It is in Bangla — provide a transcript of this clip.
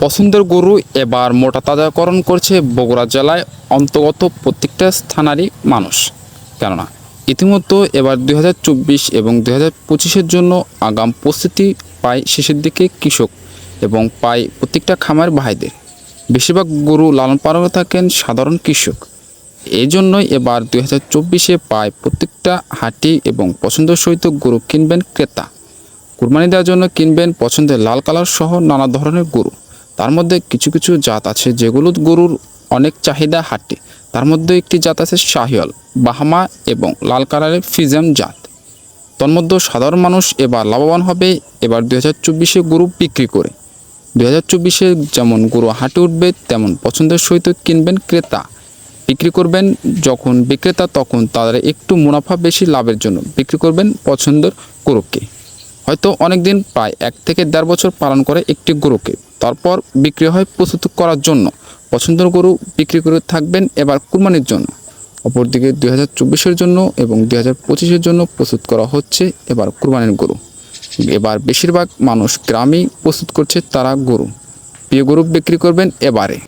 পছন্দের গরু এবার মোটা তাজাকরণ করছে বগুড়া জেলায় অন্তর্গত প্রত্যেকটা স্থানারই মানুষ। কেননা ইতিমধ্যে এবার দু হাজার চব্বিশ এবং দুই হাজার জন্য আগাম প্রস্তুতি পায় শেষের দিকে কৃষক এবং পায় প্রত্যেকটা খামার ভাইদের। বেশিরভাগ গরু লালন পালনে থাকেন সাধারণ কৃষক। এই জন্যই এবার দুই হাজার চব্বিশে পায় প্রত্যেকটা হাটি এবং পছন্দের সহিত গরু কিনবেন ক্রেতা। কুরবানি দেওয়ার জন্য কিনবেন পছন্দের লাল কালার সহ নানা ধরনের গরু। তার মধ্যে কিছু কিছু জাত আছে যেগুলো গরুর অনেক চাহিদা হাটে। তার মধ্যে একটি জাত আছে শাহিয়াল বাহামা এবং লাল কালারের ফিজাম জাত। তন্মধ্যে সাধারণ মানুষ এবার লাভবান হবে, এবার দু হাজার চব্বিশে গরু বিক্রি করে। দু হাজার চব্বিশে যেমন গরু হাটে উঠবে, তেমন পছন্দের সহিত কিনবেন ক্রেতা। বিক্রি করবেন যখন বিক্রেতা, তখন তাদের একটু মুনাফা বেশি লাভের জন্য বিক্রি করবেন পছন্দের গরুকে। হয়তো অনেক দিন প্রায় এক থেকে দেড় বছর পালন করে একটি গরুকে। তারপর বিক্রি হয় প্রস্তুত করার জন্য। পছন্দের গরু বিক্রি করে থাকবেন এবার কুরবানির জন্য। অপরদিকে দুই হাজার চব্বিশের জন্য এবং দুই হাজার পঁচিশের জন্য প্রস্তুত করা হচ্ছে এবার কুরবানির গরু। এবার বেশিরভাগ মানুষ গ্রামেই প্রস্তুত করছে তারা গরু। প্রিয় গরু বিক্রি করবেন এবারে।